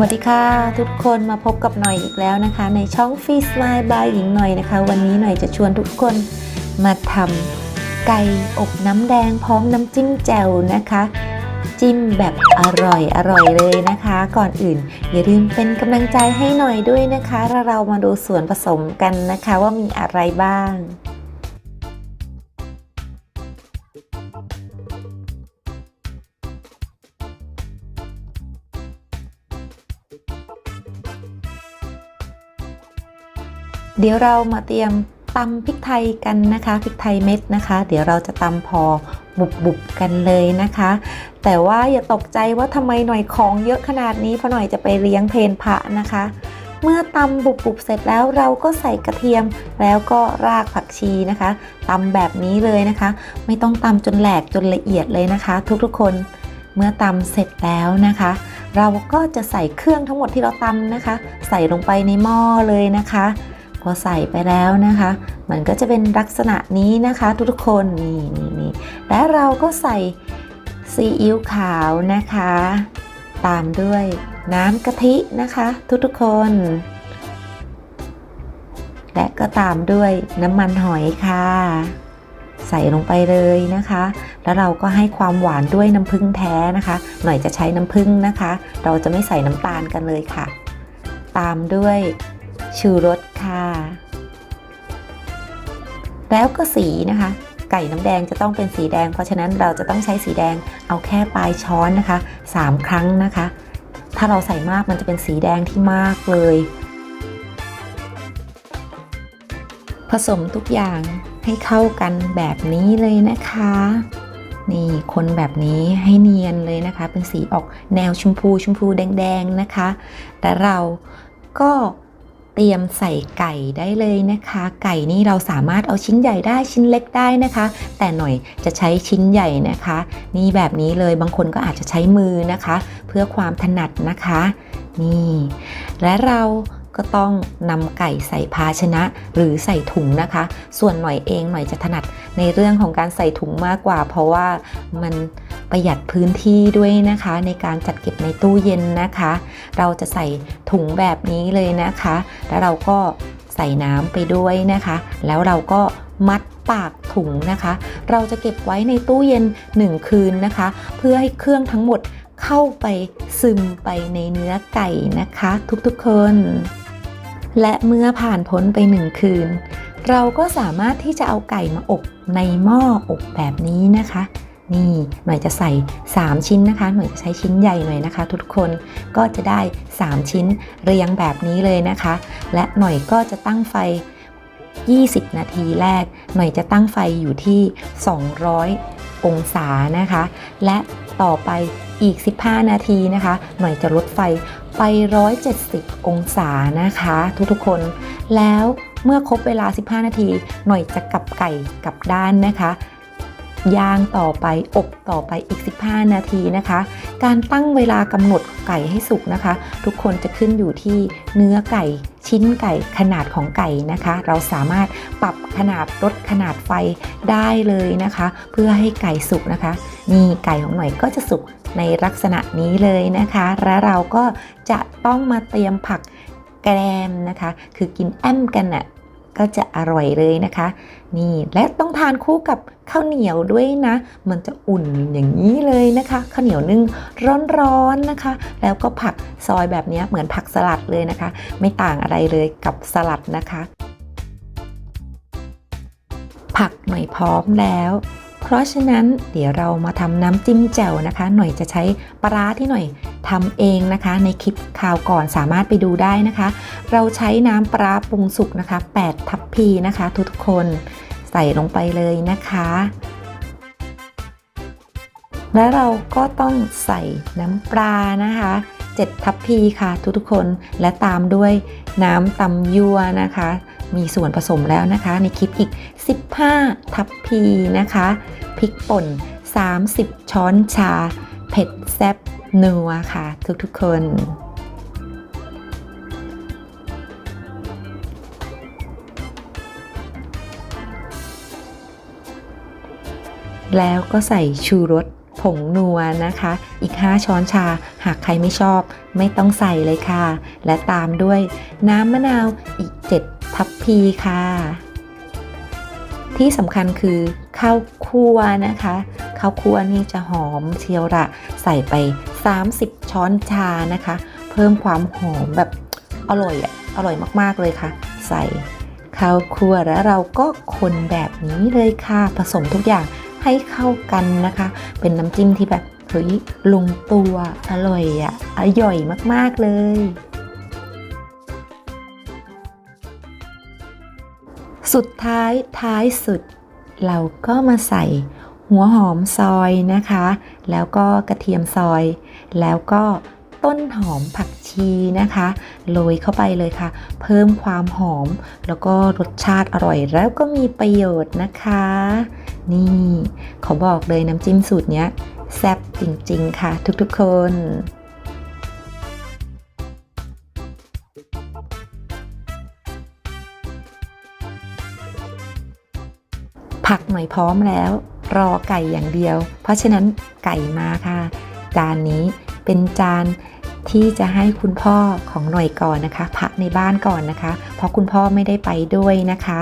สวัสดีค่ะ ทุกคนมาพบกับหน่อยอีกแล้วนะคะ ในช่องฟีสไมล์บายหญิงหน่อยนะคะ วันนี้หน่อยจะชวนทุกคนมาทำไก่อบน้ำแดงพร้อมน้ำจิ้มแจ่วนะคะ จิ้มแบบอร่อยอร่อยเลยนะคะ ก่อนอื่น อย่าลืมเป็นกำลังใจให้หน่อยด้วยนะคะแล้วเรามาดูส่วนผสมกันนะคะว่ามีอะไรบ้าง เดี๋ยวเรามาเตรียมตำพริกไทยกันนะคะพริกไทยเม็ดนะคะ เดี๋ยวเราจะตำพอบุบๆกันเลยนะคะ แต่ว่าอย่าตกใจว่าทำไมหน่อยของเยอะขนาดนี้เพราะหน่อยจะไปเลี้ยงเพนพระนะคะ เมื่อตำบุบๆเสร็จแล้วเราก็ใส่กระเทียมแล้วก็รากผักชีนะคะตำแบบนี้เลยนะคะ ไม่ต้องตำจนแหลกจนละเอียดเลยนะคะ ทุกๆคนเมื่อตำเสร็จแล้วนะคะ เราก็จะใส่เครื่องทั้งหมดที่เราตำนะคะ ใส่ลงไปในหม้อเลยนะคะ อใส่ไปแล้วนะคะ มันก็จะเป็นลักษณะนี้นะคะ ทุกคนนี่นี่นี่และเราก็ใส่ซีอิ๊วขาวนะคะ ตามด้วยน้ำกะทินะคะ ทุกๆคน และก็ตามด้วยน้ำมันหอยค่ะ ใส่ลงไปเลยนะคะ แล้วเราก็ให้ความหวานด้วยน้ำผึ้งแท้นะคะ หน่อยจะใช้น้ำผึ้งนะคะ เราจะไม่ใส่น้ำตาลกันเลยค่ะ ตามด้วย ชูรสค่ะ แล้วก็สีนะคะ ไก่น้ำแดงจะต้องเป็นสีแดง เพราะฉะนั้นเราจะต้องใช้สีแดงเอาแค่ปลายช้อนนะคะ 3 ครั้งนะคะ ถ้าเราใส่มากมันจะเป็นสีแดงที่มากเลย ผสมทุกอย่างให้เข้ากันแบบนี้เลยนะคะนี่คนแบบนี้ให้เนียนเลยนะคะ เป็นสีออกแนวชมพูชมพูแดง ๆ นะคะ แต่เราก็ เตรียมใส่ไก่ได้เลยนะคะ ไก่นี่เราสามารถเอาชิ้นใหญ่ได้ชิ้นเล็กได้นะคะ แต่หน่อยจะใช้ชิ้นใหญ่นะคะ นี่แบบนี้เลยบางคนก็อาจจะใช้มือนะคะ เพื่อความถนัดนะคะ นี่ และเราก็ต้องนำไก่ใส่ภาชนะหรือใส่ถุงนะคะ ส่วนหน่อยเองหน่อยจะถนัดในเรื่องของการใส่ถุงมากกว่า เพราะว่ามัน ประหยัดพื้นที่ด้วยนะคะ ในการจัดเก็บในตู้เย็นนะคะ เราจะใส่ถุงแบบนี้เลยนะคะ แล้วเราก็ใส่น้ำไปด้วยนะคะ แล้วเราก็มัดปากถุงนะคะ เราจะเก็บไว้ในตู้เย็น 1 คืนนะคะ เพื่อให้เครื่องทั้งหมดเข้าไปซึมไปในเนื้อไก่นะคะ ทุกๆคน และเมื่อผ่านพ้นไปหนึ่งคืน เราก็สามารถที่จะเอาไก่มาอบในหม้ออบแบบนี้นะคะ นี่หน่อยจะใส่ 3 ชิ้นนะคะ หน่อยจะใช้ชิ้นใหญ่หน่อยนะคะ ทุกคนก็จะได้ 3 ชิ้นเรียงแบบนี้เลยนะคะ และหน่อยก็จะตั้งไฟ 20 นาทีแรก หน่อยจะตั้งไฟอยู่ที่ 200 องศานะคะ และต่อไปอีก 15 นาทีนะคะ หน่อยจะลดไฟไป 170 องศานะคะ ทุกๆคน แล้วเมื่อครบเวลา 15 นาที หน่อยจะกลับไก่กลับด้านนะคะ ย่างต่อไปอบต่อไปอีก 15 นาทีนะคะ การตั้งเวลากำหนดไก่ให้สุกนะคะ ทุกคนจะขึ้นอยู่ที่เนื้อไก่ชิ้นไก่ขนาดของไก่นะคะ เราสามารถปรับขนาดลดขนาดไฟได้เลยนะคะ เพื่อให้ไก่สุกนะคะนี่ไก่ของหน่อยก็จะสุกในลักษณะนี้เลยนะคะ และเราก็จะต้องมาเตรียมผักแกรมนะคะ คือกินแอมกันน่ะ ก็จะอร่อยเลยนะคะ นี่และต้องทานคู่กับข้าวเหนียวด้วยนะ มันจะอุ่นอย่างนี้เลยนะคะข้าวเหนียวนึ่งร้อนๆนะคะ แล้วก็ผักซอยแบบนี้เหมือนผักสลัดเลยนะคะ ไม่ต่างอะไรเลยกับสลัดนะคะ ผักหน่อยพร้อมแล้ว เพราะฉะนั้นเดี๋ยวเรามาทำน้ำจิ้มแจ่วนะคะ หน่อยจะใช้ปลาที่หน่อยทำเองนะคะ ในคลิปข่าวก่อนสามารถไปดูได้นะคะ เราใช้น้ำปลาปรุงสุกนะคะ 8 ทัพพีนะคะ ทุกๆคนใส่ลงไปเลยนะคะ และเราก็ต้องใส่น้ำปลานะคะ 7 ทัพพีค่ะ ทุกๆคนและตามด้วยน้ำตำยั่วนะคะ มีส่วนผสมแล้วนะคะ ในคลิปอีก 15 ทัพพีนะคะพริกป่น 30 ช้อนชา เผ็ดแซ่บนัวค่ะ ทุกๆคนแล้วก็ใส่ชูรส ผงนัวนะคะ อีก 5 ช้อนชา หากใครไม่ชอบ ไม่ต้องใส่เลยค่ะ และตามด้วยน้ำมะนาวอีก 7 ทัพพีค่ะ ที่สำคัญคือข้าวคั่วนะคะข้าวคั่วนี่จะหอมเชียวละใส่ไป 30 ช้อนชานะคะ เพิ่มความหอมแบบอร่อยอะอร่อยมากๆเลยค่ะ ใส่ข้าวคั่วแล้วเราก็คนแบบนี้เลยค่ะ ผสมทุกอย่าง ให้เข้ากันนะคะ เป็นน้ำจิ้มที่แบบเฮ้ยลงตัวอร่อยอะอร่อยมากๆเลยสุดท้ายท้ายสุด เราก็มาใส่หัวหอมซอยนะคะ แล้วก็กระเทียมซอย แล้วก็ ต้นหอมผักชีนะคะโรยเข้าไปเลยค่ะ เพิ่มความหอม แล้วก็รสชาติอร่อยแล้วก็มีประโยชน์นะคะ นี่ขาบอกเลยน้ำจิ้มสูตรเนี้ยแซ่บจริงๆค่ะ ทุกๆคนผักหน่อยพร้อมแล้ว รอไก่อย่างเดียว เพราะฉะนั้นไก่มาค่ะ จานนี้ เป็นจานที่จะให้คุณพ่อของหน่อยก่อนนะคะพักในบ้านก่อนนะคะ เพราะคุณพ่อไม่ได้ไปด้วยนะคะ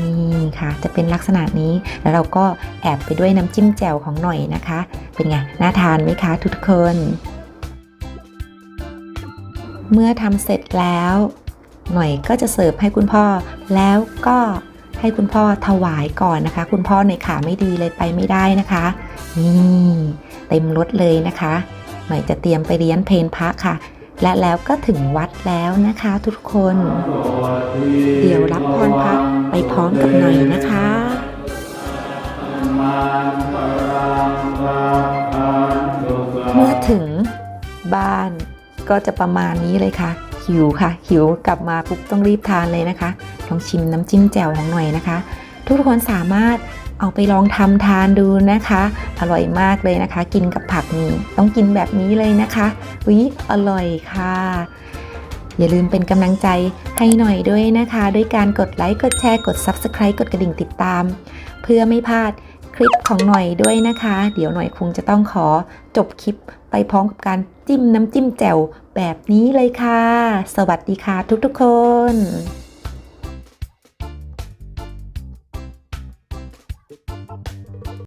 นี่ค่ะ จะเป็นลักษณะนี้แล้วเราก็แอบไปด้วยน้ำจิ้มแจ่วของหน่อยนะคะ เป็นไงน่าทานไหมคะทุกคน เมื่อทำเสร็จแล้ว หน่อยก็จะเสิร์ฟให้คุณพ่อ แล้วก็ให้คุณพ่อถวายก่อนนะคะ คุณพ่อในอยขาไม่ดีเลยไปไม่ได้นะคะนี่เต็มรถเลยนะคะ หน่อยจะเตรียมไปเรียนเพลนพระค่ะ และแล้วก็ถึงวัดแล้วนะคะทุกคน เดี๋ยวรับพรพระไปพร้อมกับหน่อยนะคะเมื่อถึงบ้านก็จะประมาณนี้เลยค่ะ หิวค่ะ หิวกลับมาปุ๊บต้องรีบทานเลยนะคะลองชิมน้ำจิ้มแจ่วของหน่อยนะคะ ทุกคนสามารถ เอาไปลองทำทานดูนะคะ อร่อยมากเลยนะคะ กินกับผักนี่ต้องกินแบบนี้เลยนะคะวิอร่อยค่ะ อย่าลืมเป็นกำลังใจให้หน่อยด้วยนะคะ ด้วยการกดไลค์กดแชร์กด Subscribe กดกระดิ่งติดตาม เพื่อไม่พลาดคลิปของหน่อยด้วยนะคะ เดี๋ยวหน่อยคงจะต้องขอจบคลิปไปพร้อมกับการจิ้มน้ำจิ้มแจ่วแบบนี้เลยค่ะ สวัสดีค่ะทุกๆคน